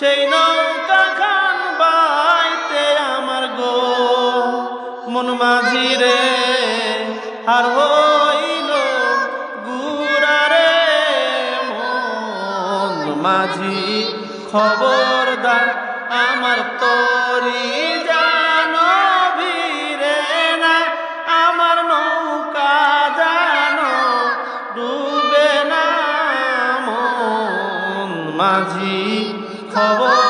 সেই নৌকা খান বাইতে আমার গো। মন মাঝি রে, আর হইল গুড়ারে মন মাঝি খবরদার আমার তরি না, আমার নৌকা জানো ডুবে না। মাঝি 可恶